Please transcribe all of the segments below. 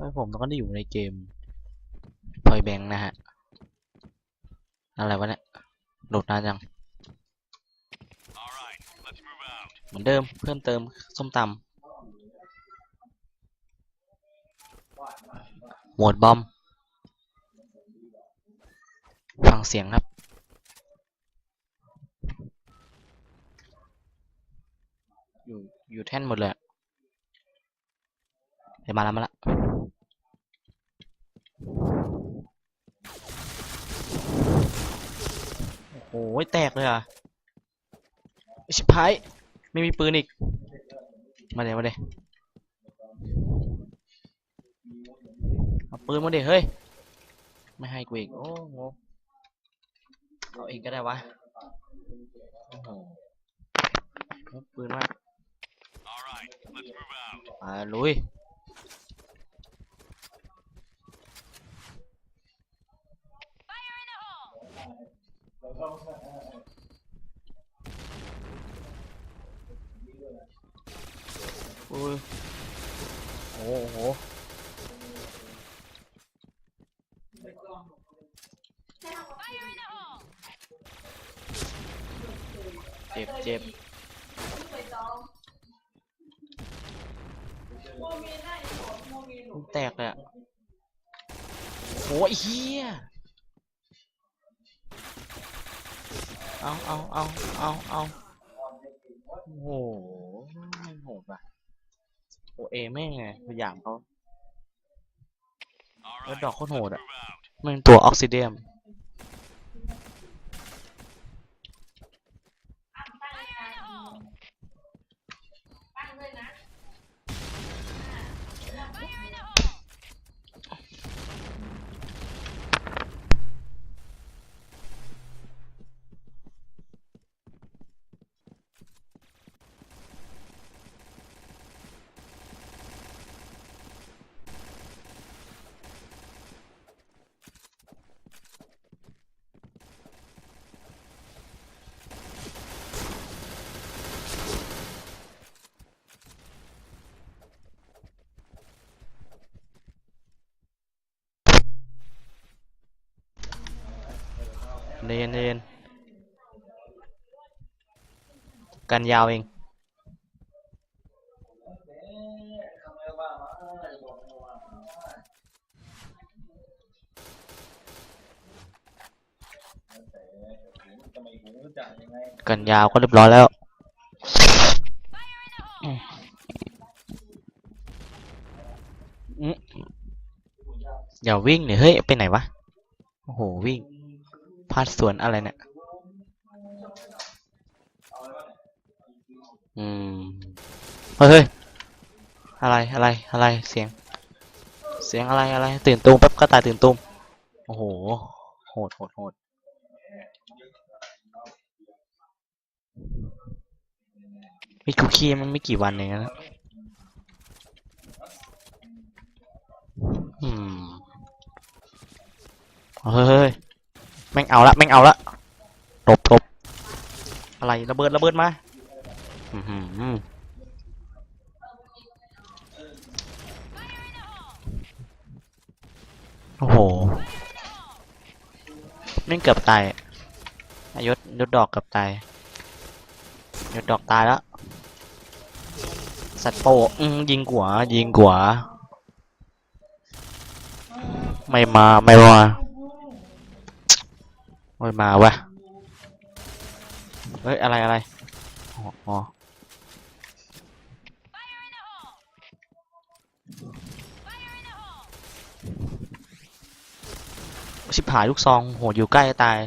แล้วผมก็ได้อยู่ในเกมพอยแบงนะฮะ อะไรวะเนี่ย โหลดนานจัง เหมือนเดิมเพิ่มเติมส้มตำหมวดบอม ฟังเสียงครับอยู่อยู่แท่นหมดเลยอะเดี๋ยวมาแล้วมาแล้ว โอ้โหแตกเลยอะชิบหายไม่มีปืนอีก มาเดี๋ยวมาเดี๋ยวเอาปืนมาเดี๋ยวเฮ้ย ไม่ให้กูอีก โอ้โหเอาอีกก็ได้วะ โอ้โหเอาปืนมาอ่าลุย อุ้ยโอ้โหเจ็บเจ็บมันแตกเลยอะโอ้ยเฮีย เอาเอาเอาเอาเอาโอ้โหไม่โหดอะโอเอแม่งไงตัวอย่างเขาแล้วดอกโคตรโหดอะมันตัวออกซิเดียม เรียนเรียนกันยาวเอง กันยาวก็เรียบร้อยแล้วอืมอืมอย่าวิ่งเนี่ยเฮ้ย ไปไหนวะ โอ้โห วิ่ง พลาดสวนอะไรเนี่ยอืมเฮ้ยเฮ้ย อะไร อะไร อะไร เสียง เสียงอะไร อะไร ตื่นตูมแป๊บก็ตายตื่นตูมโอ้โห โหด โหด โหด มีคุกกี้มันไม่กี่วันเองนะอืม เฮ้ย แม่งเอาละแม่งเอาละหลบหลบอะไรระเบิดระเบิดมาอือหือโอ้โหแม่งเกือบตายอายศยศดอกเกือบตายยศดอกตายแล้วสัตว์โปยิงกว่ายิงกว่าไม่มาไม่มา ไม่มาวะเฮ้ย อะไรอะไรอ๋อชิบหายลูกซอง โหอยู่ใกล้ตาย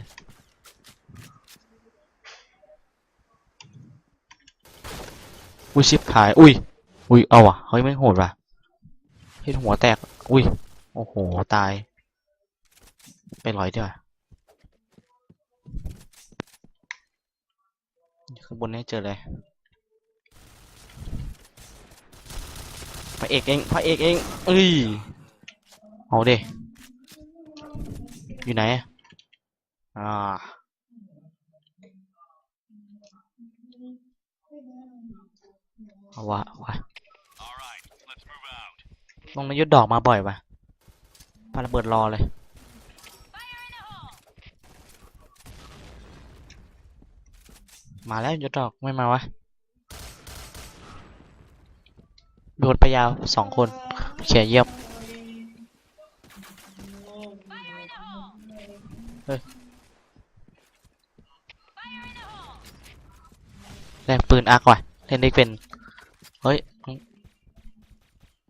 อุ้ยชิบหาย อุ้ย อุ้ย เอาว่ะเฮ้ยไม่โหดว่ะเฮ้ยหัวแตก อุ้ย โอ้โห ตาย ไปลอยดีกว่า ข้างบนให้เจอเลยพระเอกเองพระเอกเองเอ้ยเอาดิอยู่ไหนอ่าเอาวะเอาวะลงในยุดดอกมาบ่อยปะปาระเบิดรอเลย มาแล้วยุดดอกไม่มาวะโดนไปยาวสองคนเขียเยี่ยมเฮ้ยแรงปืนอักว่ะเล่นได้เป็น เฮ้ย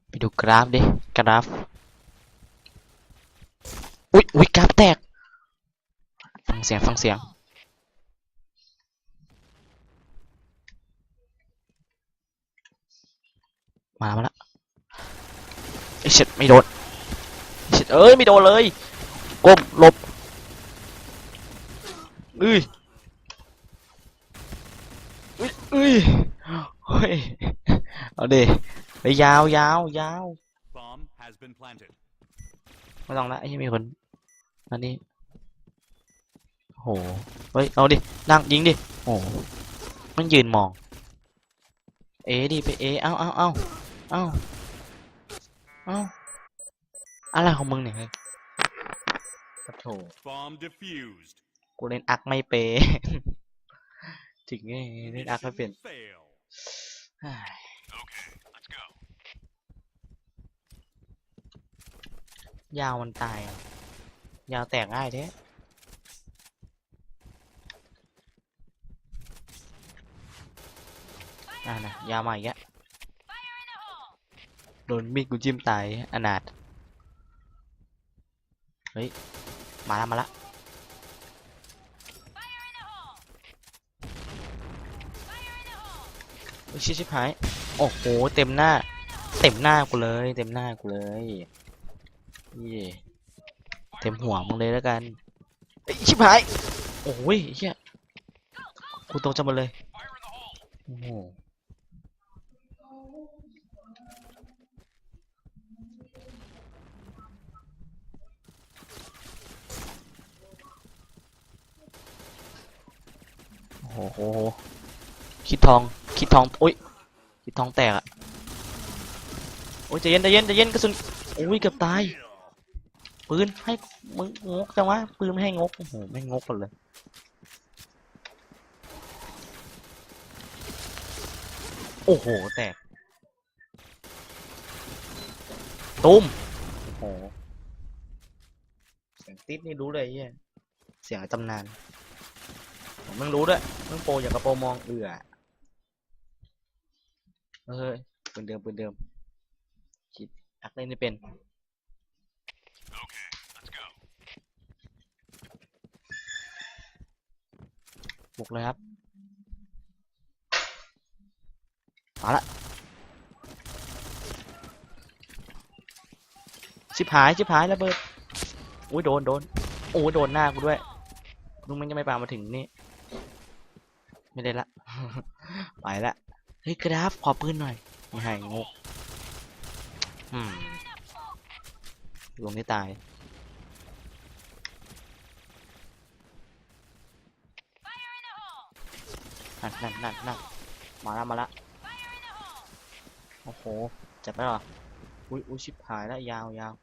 ไปดูกราฟดิ กราฟ อุ๊ยอุ๊ยกราฟแตก ฟังเสียง ฟังเสียง มาแล้วมาแล้วไอ้เช็ดไม่โดนไอ้เช็ดเอ้ยไม่โดนเลยก้มหลบเอ้ยเอ้ยเอ้ยเฮ้ยเอาดิไปยาวยาวยาว Bomb has been planted. ไม่ต้องละไอ้ที่มีคนอันนี้โหเฮ้ยเอาดินั่งยิงดิโอ้โหมันยืนมอง เอดิไปเอเอ้าเอ้าเอ้า เอ้า เอ้า อะไรของมึงเนี่ยเฮ้ยปะโถ Bomb defused. กูเล่นอักไม่เป็นจริงไงเล่นอักไม่เป็น Mission fail. เฮ้ย Okay, let's go. ยาวมันตายอะยาวแตกง่ายแท้อ่านะยาวมาอีกแล้ว โดนมีดกูจิ้มตายอนาถเฮ้ย มาล้วมาล้วโอ้ยชิบชิหาย โอ้โห เต็มหน้า เต็มหน้ากูเลย เต็มหน้ากูเลยเย่เต็มหัวมึงเลยแล้วกันเอ้ยชิบหาย โอ้ยเฮียกูตกจหมดเลย โอ้ โหโอ้โหโหโหคิดทองคิดทองโอ้ยคิดทองแตกอะโอ้ยใจเย็นใจเย็นใจเย็นกระสุนโอ้ยเกือบตายปืนให้มึงงกจังวะปืนไม่ให้งกโอ้โหไม่งกกันเลยโอ้โหแตกตุ้มโอ้โหเสียงติ๊ดนี่รู้เลยเฮียเสียงตำนาน มมึงรู้ด้วยมึงโปรอย่างกระโปรงมองเอือเฮ้ยปืนเดิมปืนเดิมคิดอักเล่นไม่เป็น Okay, let's go. บุกเลยครับมาละชิบหายชิบหายระเบิดอุ้ยโดนโดนโอ้ยโดนหน้ากูด้วยลุงมันจะไม่ปามาถึงนี่ ไม่ได้ละ ไปละ เฮ้ยกราฟขอปืนหน่อยไม่ให้งกอืมลงที่ตาย นั่นนั่นนั่นนั่นมาแล้วมาแล้วโอ้โห จับได้เหรอ อุ้ยอุ้ยชิบหายแล้วยาวยาว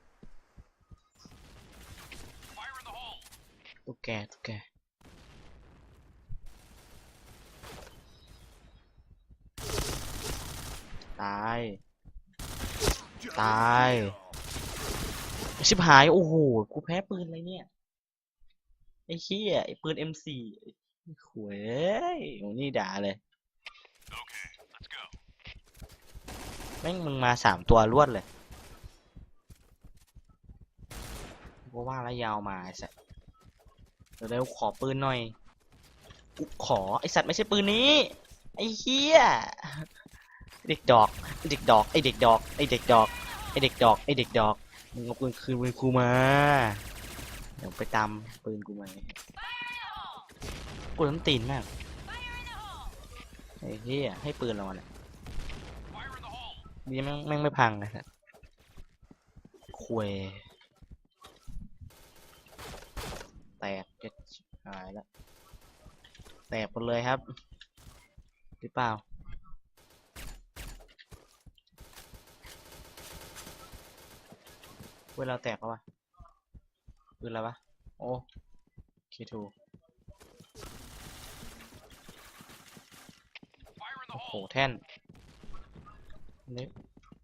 Fire in the hole. ตุ๊กแกตุ๊กแก ตาย Double Tài. kill. ชิบหายโอ้โหกูแพ้ปืนอะไรเนี่ยไอ้เหี้ยไอ้ปืน M4 ไอ้ขวยเอ้ยโอ้นี่ด่าเลย Okay, แม่งมึงมาสามตัวรวดเลยกูว่าแล้วยาวมาไอ้สัสเร็วขอปืนหน่อยกูขอไอสัตว์ไม่ใช่ปืนนี้ ไอ้เหี้ย เด็กดอกไอเด็กดอกไอเด็กดอกไอเด็กดอกไอเด็กดอกไอเด็กดอกมึงเอาปืนคืนปืนกูมาเดี๋ยวไปตามปืนกูมากูน้ำตีนมากไอ้เหี้ยให้ปืนเราเนี่ย Fire in the hole. ดีแม่งแม่งไม่พังนะครับควยแตกจะหายแล้วแตกหมดเลยครับ หรือเปล่า ปืนเราแตกแล้วะปืนอะไรวะ โอ้เคทูโอ้โห แท่นนี่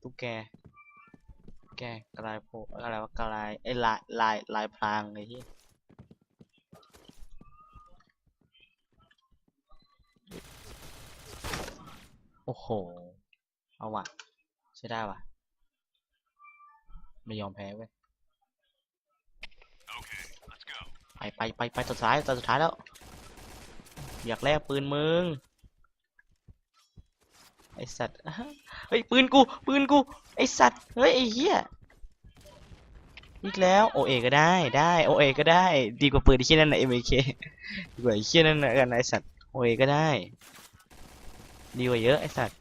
ตุ๊กแก แกกลายโพอะไรวะกลายไอ้ลายลายลายพรางไอ้ที่โอ้โห เอาว่ะใช้ได้ว่ะ ไม่ยอมแพ้เว้ย Okay, let's go. ไปไปไปไปสุดท้ายตอนสุดท้ายแล้ว อยากแลกปืนมึงไอสัตว์เฮ้ยปืนกูปืนกูไอสัตว์เฮ้ยไอเหี้ยอีกแล้วโอเอก็ได้ได้โอเอก็ได้ ดีกว่าปืนที่เชี่ยนั่นนะเอ็มเคดีกว่าไอ้เชี่ยนั่นนะกันไอสัตว์โอเอก็ได้ ดีกว่าเยอะไอสัตว์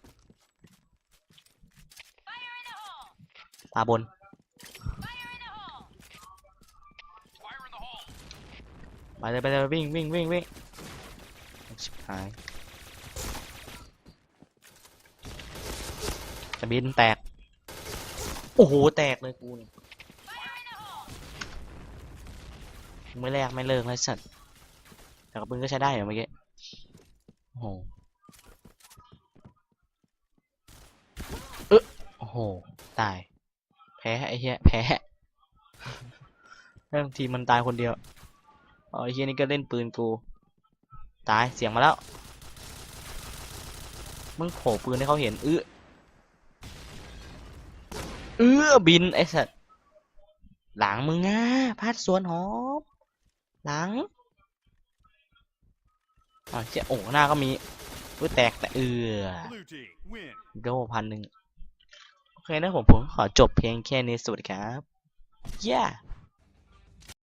ตาบน เลยไปเลยวิ่งวิ่งวิ่งวิ่งชิบหายจะบินแตก โอ้โห แตกเลยกูนี่ไม่แรกไม่เลิกเลยสัตว์แต่กระปืนก็ใช้ได้เหรอเมื่อกี้โอ้โหเออโอ้โห ตาย แพ้ไอ้เหี้ย แพ้เรื่องทีมมันตายคนเดียว อ๋อไอ้เฮียนี่ก็เล่นปืนกู ตายเสียงมาแล้ว มึงโผล่ปืนให้เขาเห็นเอื้อเอื้อบินไอ้สัตว์หลังมึงอะพัดสวนหอมหลังอ๋อเจ้าโอ้หน้าก็มีอุ้ยแตกแต่เอื้อโดพันหนึ่งโอเคนะผมผมขอจบเพียงแค่นี้สวัสดีครับย่า